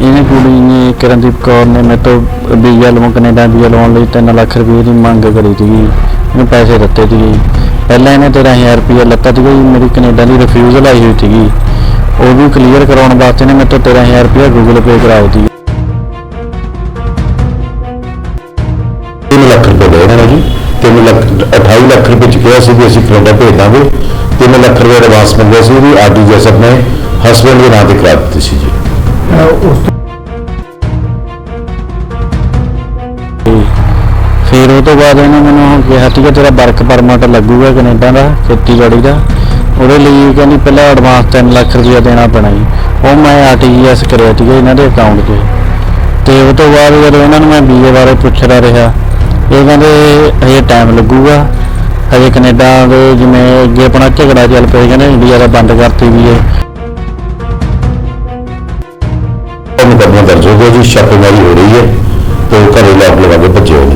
ਇਹਨੇ ਕੁੜੀ ਨੇ ਕਰਨਦੀਪ ਕੌਰ ਨੇ ਮੇਰੇ ਤੋਂ ਵੀਜ਼ਾ ਲਵਾਉਣ ਕੈਨੇਡਾ ਵੀਜ਼ਾ ਲਵਾਉਣ ਲਈ 3 ਲੱਖ ਰੁਪਏ ਦੀ ਮੰਗ ਕਰੀ ਸੀਗੀ। ਇਹਨੂੰ ਪੈਸੇ ਦਿੱਤੇ ਸੀਗੇ। ਪਹਿਲਾਂ ਇਹਨੇ 13000 ਰੁਪਏ ਲੱਤਾ ਸੀਗਾ ਮੇਰੀ ਕੈਨੇਡਾ ਦੀ ਰਿਫਿਊਜ਼ਲ ਆਈ ਹੋਈ ਸੀਗੀ। ਉਹ ਵੀ ਕਲੀਅਰ ਕਰਾਉਣ ਵਾਸਤੇ ਨੇ ਮੇਰੇ ਤੋਂ 13000 ਰੁਪਏ ਗੂਗਲ ਪੇ ਕਰਾਇਆ ਸੀ। ਤਿੰਨ ਲੱਖ ਰੁਪਏ ਦੇ ਇਹਨਾਂ ਜੀ। 3 ਲੱਖ 28 ਲੱਖ ਰੁਪਏ ਚ ਕਿਹਾ ਸੀ ਵੀ ਅਸੀਂ ਕੈਨੇਡਾ ਭੇਜ ਦਾਂਗੇ। 3 ਲੱਖ ਰੁਪਏ ਐਡਵਾਂਸ ਮੰਗਿਆ ਸੀ ਵੀ ਆਰਡੀਜੀਐਸ ਆਪਣੇ ਹਸਬੰਡ ਦੇ ਨਾਂ ਤੇ ਕਰਾ ਦਿੱਤੀ ਸੀ ਜੀ। ਤੇ ਫਿਰ ਉਹ ਤੋਂ ਬਾਅਦ ਇਹਨੇ ਮੈਨੂੰ ਕਿਹਾ ਸੀਗਾ ਤੇਰਾ ਵਰਕ ਪਰਮਿਟ ਲੱਗੂਗਾ ਕੈਨੇਡਾ ਦਾ, ਖੇਤੀਬਾੜੀ ਦਾ। ਉਹਦੇ ਲਈ ਕਹਿੰਦੀ ਪਹਿਲਾਂ ਐਡਵਾਂਸ 3 ਲੱਖ ਰੁਪਇਆ ਦੇਣਾ ਪੈਣਾ ਜੀ। ਉਹ ਮੈਂ ਆਰਟੀਜੀਐਸ ਕਰਿਆ ਸੀਗਾ ਇਹਨਾਂ ਦੇ ਅਕਾਊਂਟ 'ਚ। ਤੇ ਉਹ ਤੋਂ ਬਾਅਦ ਜਦੋਂ ਇਹਨਾਂ ਨੂੰ ਮੈਂ ਵੀਜ਼ੇ ਬਾਰੇ ਪੁੱਛਦਾ ਰਿਹਾ, ਇਹ ਕਹਿੰਦੇ ਹਜੇ ਟਾਈਮ ਲੱਗੂਗਾ। ਹਜੇ ਕੈਨੇਡਾ ਦੇ ਜਿਵੇਂ ਅੱਗੇ ਆਪਣਾ ਝਗੜਾ ਚੱਲ ਪਿਆ ਕਹਿੰਦੇ ਇੰਡੀਆ ਦਾ ਬੰਦ ਕਰਤੀ ਵੀ ਹੈ ਮੁਕੱਦਮਾ ਦਰਜ ਹੋ ਗਿਆ ਜੀ ਛਾਪੇਮਾਰੀ ਹੋ ਰਹੀ ਹੈ ਤੇ ਉਹ ਘਰੇ ਲੋਕ ਲਗਾ ਕੇ ਭੱਜੇ ਹੋਏ ਨੇ।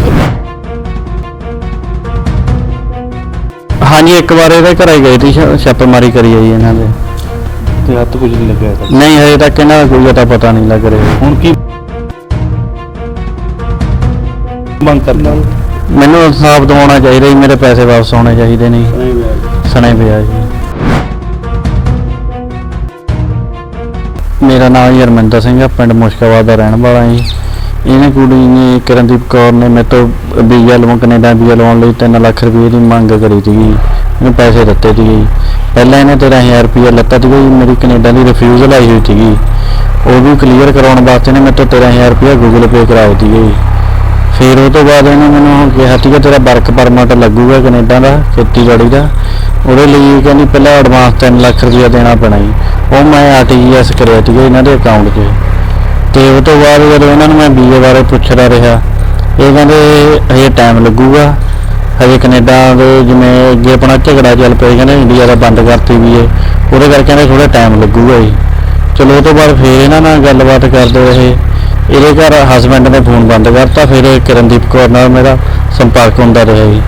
ਹਾਂਜੀ ਇੱਕ ਵਾਰ ਇਹਦੇ ਘਰੇ ਗਏ ਸੀ ਛ- ਛਾਪੇਮਾਰੀ ਕਰੀ ਆਈ ਇਹਨਾਂ ਦੇ। ਤੇ ਹੱਥ ਕੁਝ ਨਹੀਂ ਲੱਗਿਆ ਇਹਦਾ? ਨਹੀਂ ਹਜੇ ਤੱਕ ਇਹਨਾਂ ਦਾ ਕੋਈ ਅਤਾ ਪਤਾ ਨਹੀਂ ਲੱਗ ਰਿਹਾ। ਹੁਣ ਕੀ ਮੰਗ ਕਰਨਾ? ਮੈਨੂੰ ਇਨਸਾਫ ਦਿਵਾਉਣਾ ਚਾਹੀਦਾ ਜੀ ਮੇਰੇ ਪੈਸੇ ਵਾਪਸ ਆਉਣੇ ਚਾਹੀਦੇ ਨੇ। ਜੀ। ਸਣੇ ਪਿਆ ਜੀ। ਮੇਰਾ ਨਾਮ ਜੀ ਹਰਮਿੰਦਰ ਸਿੰਘ ਆ, ਪਿੰਡ ਮੁਸ਼ਕਾਬਾਦ ਦਾ ਰਹਿਣ ਵਾਲਾ ਜੀ। ਇਹਨੇ ਕੁੜੀ ਨੇ ਕਰਨਦੀਪ ਕੌਰ ਨੇ ਮੇਰੇ ਤੋਂ ਵੀਜ਼ਾ ਲਵਾਉਣ, ਕੈਨੇਡਾ ਵੀਜ਼ਾ ਲਵਾਉਣ ਲਈ 3 ਲੱਖ ਰੁਪਏ ਦੀ ਮੰਗ ਕਰੀ ਸੀਗੀ ਇਹਨੂੰ ਪੈਸੇ ਦਿੱਤੇ ਸੀਗੇ ਪਹਿਲਾਂ ਇਹਨੇ 13000 ਰੁਪਏ ਲੱਤਾ ਸੀਗਾ ਜੀ, ਮੇਰੀ ਕੈਨੇਡਾ ਦੀ ਰਿਫਿਊਜ਼ਲ ਆਈ ਹੋਈ ਸੀਗੀ। ਉਹ ਵੀ ਕਲੀਅਰ ਕਰਾਉਣ ਵਾਸਤੇ ਨੇ ਮੇਰੇ ਤੋਂ 13000 ਰੁਪਏ ਗੂਗਲ ਪੇ ਕਰਾਏ ਸੀਗੇ ਜੀ। ਫਿਰ ਉਹ ਤੋਂ ਬਾਅਦ ਇਹਨੇ ਮੈਨੂੰ ਕਿਹਾ ਸੀਗਾ, ਤੇਰਾ ਵਰਕ ਪਰਮਿਟ ਲੱਗੂਗਾ ਕੈਨੇਡਾ ਦਾ, ਖੇਤੀਬਾੜੀ ਦਾ। ਉਹਦੇ ਲਈ ਕਹਿੰਦੀ ਪਹਿਲਾਂ ਐਡਵਾਂਸ 3 ਲੱਖ ਰੁਪਇਆ ਦੇਣਾ ਪੈਣਾ ਜੀ। ਉਹ ਮੈਂ ਆਰਟੀਜੀਐਸ ਕਰਿਆ ਸੀਗਾ ਇਹਨਾਂ ਦੇ ਅਕਾਊਂਟ 'ਚ। ਤੇ ਉਹ ਤੋਂ ਬਾਅਦ ਜਦੋਂ ਇਹਨਾਂ ਨੂੰ ਮੈਂ ਵੀਜ਼ੇ ਬਾਰੇ ਪੁੱਛਦਾ ਰਿਹਾ, ਇਹ ਕਹਿੰਦੇ ਹਜੇ ਟਾਈਮ ਲੱਗੂਗਾ। ਹਜੇ ਕੈਨੇਡਾ ਦੇ ਜਿਵੇਂ ਅੱਗੇ ਆਪਣਾ ਝਗੜਾ ਚੱਲ ਪਿਆ ਕਹਿੰਦੇ ਇੰਡੀਆ ਦਾ ਬੰਦ ਕਰਤੀ ਵੀ ਏ, ਉਹਦੇ ਕਰਕੇ ਕਹਿੰਦੇ ਥੋੜਾ ਟਾਈਮ ਲੱਗੂਗਾ ਜੀ। ਚਲੋ ਉਹ ਤੋਂ ਬਾਅਦ ਫਿਰ ਇਹਨਾਂ ਨਾਲ ਗੱਲਬਾਤ ਕਰਦੇ ਰਹੇ। ਇਹਦੇ ਘਰ ਹਸਬੰਡ ਨੇ ਫੋਨ ਬੰਦ ਕਰਤਾ, ਫਿਰ ਇਹ ਕਿਰਨਦੀਪ ਕੌਰ ਨਾਲ ਮੇਰਾ ਸੰਪਰਕ ਹੁੰਦਾ ਰਿਹਾ ਜੀ।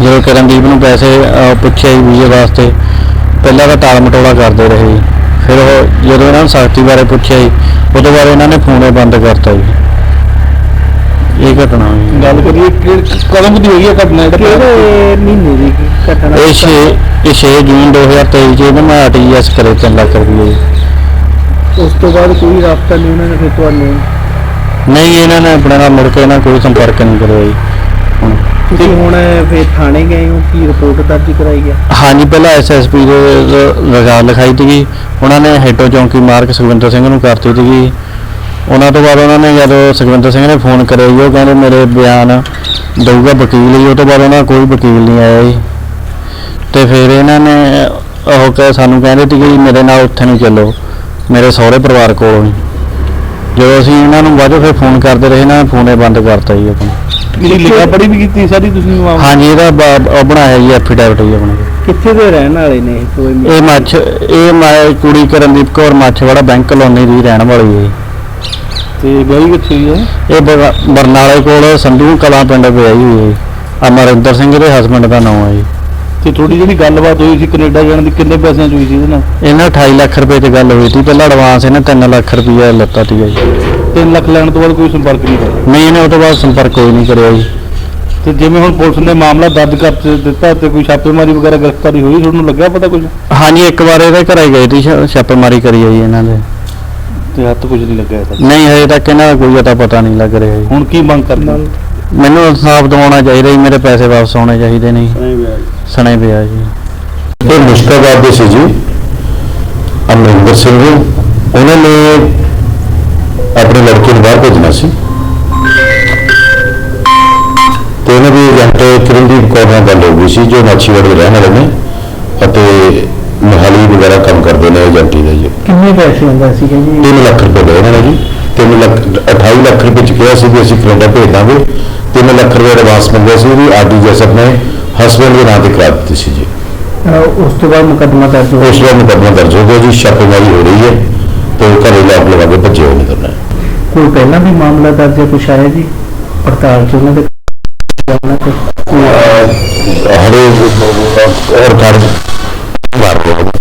ਜਦੋਂ ਕਿਰਨਦੀਪ ਨੂੰ ਪੈਸੇ ਪੁੱਛਿਆ ਪੁੱਛੇ ਜੀ ਵੀਜ਼ੇ ਵਾਸਤੇ ਪਹਿਲਾਂ ਤਾਂ ਟਾਲ ਮਟੋਲਾ ਕਰਦੇ ਰਹੇ ਜੀ। ਫਿਰ ਉਹ ਜਦੋਂ ਇਹਨਾਂ ਨੂੰ ਸਖਤੀ ਬਾਰੇ ਪੁੱਛਿਆ ਜੀ ਤੋਂ ਬਾਅਦ ਇਹਨਾਂ ਨੇ ਫੋਨ ਬੰਦ ਕਰਤਾ ਜੀ। ਇਹ ਘਟਨਾ ਹੋਈ। ਗੱਲ ਕਰੀਏ ਕਿ ਕਦੋਂ ਦੀ ਹੋਈ ਹੈ ਘਟਨਾ ਜਿਹੜਾ ਕਿਹੜੇ ਮਹੀਨੇ ਦੀ ਘਟਨਾ? ਇਹ 6 ਇਹ 6 ਜੂਨ 2023 ਚ ਇਹਨੇ ਮੈਂ ਆਰਟੀਐਸ ਕਰੇ 3 ਲੱਖ ਰੁਪਏ। ਉਸ ਤੋਂ ਬਾਅਦ ਕੋਈ ਰਾਬਤਾ ਨਹੀਂ ਉਹਨਾਂ ਨੇ ਫਿਰ ਤੁਹਾਨੂੰ? ਨਹੀਂ ਇਹਨਾਂ ਨੇ ਆਪਣੇ ਨਾਲ ਮੁੜ ਕੇ ਇਹਨਾਂ ਕੋਈ ਸੰਪਰਕ ਨਹੀਂ ਕਰਿਆ ਜੀ। ਹੁਣ ਤੁਸੀਂ ਹੁਣ ਫਿਰ ਥਾਣੇ ਗਏ ਹੋ? ਕੀ ਰਿਪੋਰਟ ਦਰਜ ਕਰਾਈ ਹੈ ਹਾਂਜੀ ਪਹਿਲਾਂ ਐਸਐਸਪੀ ਦੇ ਲਗਾ ਲਿਖਾਈ ਸੀਗੀ। ਉਹਨਾਂ ਨੇ ਹੈਟੋ ਚੌਂਕੀ ਮਾਰਕ ਸੁਖਵਿੰਦਰ ਸਿੰਘ ਨੂੰ ਕਰਤੀ ਸੀਗੀ। ਉਹਨਾਂ ਤੋਂ ਬਾਅਦ ਉਹਨਾਂ ਨੇ ਜਦੋਂ ਸੁਖਵਿੰਦਰ ਸਿੰਘ ਨੇ ਫੋਨ ਕਰਿਆ ਜੀ ਉਹ ਕਹਿੰਦੇ ਮੇਰੇ ਬਿਆਨ ਦਊਗਾ ਵਕੀਲ ਜੀ ਉਹ ਤੋਂ ਬਾਅਦ ਉਹਨਾਂ ਕੋਈ ਵਕੀਲ ਨਹੀਂ ਆਇਆ ਜੀ। ਤੇ ਫਿਰ ਇਹਨਾਂ ਨੇ ਉਹ ਕਹੇ ਸਾਨੂੰ ਕਹਿੰਦੇ ਸੀਗੇ ਜੀ ਮੇਰੇ ਨਾਲ ਉੱਥੇ ਨੂੰ ਚੱਲੋ ਮੇਰੇ ਸਹੁਰੇ ਪਰਿਵਾਰ ਕੋਲ ਜਦੋਂ ਅਸੀਂ ਇਹਨਾਂ ਨੂੰ ਬਾਅਦ 'ਚੋਂ ਫਿਰ ਫੋਨ ਕਰਦੇ ਰਹੇ ਇਹਨਾਂ ਨੇ ਫੋਨੇ ਬੰਦ ਕਰਤਾ ਜੀ ਆਪਣਾ ਜਿਹੜੀ ਲਿਖਾ ਪੜੀ ਵੀ ਕੀਤੀ ਸਾਰੀ ਤੁਸੀਂ ਮਾਮਲਾ ਹਾਂਜੀ ਇਹਦਾ ਬ- ਉਹ ਬਣਾਇਆ ਜੀ ਐਫੀਡੈਵਿਟ ਜੀ ਆਪਣੇ ਕਿੱਥੇ ਦੇ ਰਹਿਣ ਵਾਲੇ ਨੇ ਇਹ ਕੋਈ ਇਹ ਮੱਛ ਇਹ ਮੈਂ ਕੁੜੀ ਕਰਨਦੀਪ ਕੌਰ ਮੱਛਵਾੜਾ ਬੈਂਕ ਕਲੋਨੀ ਦੀ ਰਹਿਣ ਵਾਲੀ ਹੈ ਤੇ ਗਈ ਕਿੱਥੇ ਹੋਈ ਹੈ? ਇਹ ਬ- ਬਰਨਾਲੇ ਕੋਲ ਸੰਧੂ ਕਲਾਂ ਪਿੰਡ ਵਿਆਹੀ ਹੋਈ ਹੈ ਅਮਰਿੰਦਰ ਸਿੰਘ ਦੇ ਹਸਬੰਡ ਦਾ ਨਾਮ ਹੈ ਜੀ। ਤੇ ਥੋੜੀ ਜਿਹੜੀ ਗੱਲਬਾਤ ਹੋਈ ਸੀ ਕੈਨੇਡਾ ਜਾਣ ਦੀ ਕਿੰਨੇ ਪੈਸਿਆਂ ਚ ਹੋਈ ਸੀ ਇਹਦੇ ਨਾਲ? ਇਹਨਾਂ 28 ਲੱਖ ਰੁਪਏ ਤੇ ਗੱਲ ਹੋਈ ਸੀ ਪਹਿਲਾਂ ਐਡਵਾਂਸ ਇਹਨੇ 3 ਲੱਖ ਰੁਪਏ ਲੱਤਾ ਸੀਗਾ ਜੀ। 3 ਲੱਖ ਲੈਣ ਤੋਂ ਬਾਅਦ ਕੋਈ ਸੰਪਰਕ ਨਹੀਂ ਹੋਇਆ? ਨਹੀਂ ਇਹਨੇ ਉਹ ਤੋਂ ਬਾਅਦ ਸੰਪਰਕ ਕੋਈ ਨਹੀਂ ਕਰਿਆ ਜੀ। ਤੇ ਜਿਵੇਂ ਹੁਣ ਪੁਲਿਸ ਨੇ ਮਾਮਲਾ ਦਰਜ ਕਰ ਦਿੱਤਾ ਤੇ ਕੋਈ ਛਾਪੇਮਾਰੀ ਵਗੈਰਾ ਗ੍ਰਿਫਤਾਰੀ ਹੋਈ? ਤੁਹਾਨੂੰ ਲੱਗਿਆ ਪਤਾ ਕੁਝ ਹਾਂਜੀ ਇੱਕ ਵਾਰ ਇਹਦੇ ਘਰੇ ਗਏ ਸੀ ਛ- ਛਾਪੇਮਾਰੀ ਕਰੀ ਹੈ ਜੀ ਇਹਨਾਂ ਦੇ। ਤੇ ਹੱਥ ਕੁਝ ਨਹੀਂ ਲੱਗਿਆ ਇਹਦਾ? ਨਹੀਂ ਹਜੇ ਤੱਕ ਇਹਨਾਂ ਦਾ ਕੋਈ ਅਤਾ ਪਤਾ ਨਹੀਂ ਲੱਗ ਰਿਹਾ ਜੀ। ਹੁਣ ਕੀ ਮੰਗ ਕਰਨਾ ਮੈਨੂੰ ਇਨਸਾਫ ਦਿਵਾਉਣਾ ਚਾਹੀਦਾ ਜੀ ਮੇਰੇ ਪੈਸੇ ਵਾਪਸ ਆਉਣੇ ਚਾਹੀਦੇ ਨੇ ਜੀ। ਸਣੇ ਪਿਆ ਜੀ। ਇਹ ਮੁਸ਼ਕਾਬਾਦ ਦੇ ਸੀ ਜੀ ਅਮਰਿੰਦਰ ਸਿੰਘ ਉਹਨਾਂ ਨੇ ਆਪਣੇ ਲੜਕੇ ਨੂੰ ਬਾਹਰ ਭੇਜਣਾ ਸੀ। ਤੇ ਉਹਨਾਂ ਦੀ ਏਜੰਟ ਕਿਰਨਦੀਪ ਕੌਰ ਨਾਲ ਗੱਲ ਹੋ ਗਈ ਸੀ ਜੋ ਮਾਛੀਵਾੜੇ ਦੇ ਰਹਿਣ ਵਾਲੇ ਨੇ ਅਤੇ ਮੋਹਾਲੀ ਵਗੈਰਾ ਕੰਮ ਕਰਦੇ ਨੇ ਏਜੰਟੀ ਦਾ ਜੀ। ਕਿੰਨੇ ਪੈਸੇ ਹੁੰਦਾ ਸੀ ਜੀ? 3 ਲੱਖ ਰੁਪਏ ਦੇ ਇਹਨਾਂ ਨੇ ਜੀ। 3 ਲੱਖ 28 ਲੱਖ ਰੁਪਏ ਚ ਕਿਹਾ ਸੀ ਵੀ ਅਸੀਂ ਕੈਨੇਡਾ ਭੇਜ ਦਾਂਗੇ। 3 ਲੱਖ ਰੁਪਏ ਐਡਵਾਂਸ ਮੰਗਿਆ ਸੀ ਵੀ ਆਰਡੀਜੀਐਸ ਆਪਣੇ ਹਸਬੰਡ ਦੇ ਨਾਂ ਤੇ ਕਰਾ ਦਿੱਤੀ ਸੀ ਜੀ। ਉਸ ਤੋਂ ਬਾਅਦ ਮੁਕੱਦਮਾ ਦਰਜ ਹੋ ਉਸ ਦਾ ਮੁਕੱਦਮਾ ਦਰਜ ਹੋ ਗਿਆ ਜੀ ਛਾਪੇਮਾਰੀ ਹੋ ਰਹੀ ਹੈ। ਤੇ ਘਰੇ ਲੋਕ ਲਗਾ ਕੇ ਭੱਜੇ ਹੋਏ ਨੇ ਦੋਨੇ ਕੋਈ ਪਹਿਲਾਂ ਵੀ ਮਾਮਲਾ ਦਰਜ ਹੈ ਕੁਛ ਆਇਆ ਜੀ? ਪੜਤਾਲ ਚ ਉਹਨਾਂ ਦੇ ਉਹਨਾਂ ਤੇ ਹਰੇ ਔਰ ਕਾਰਜ ਮਾਰ ਰਹੇ ਨੇ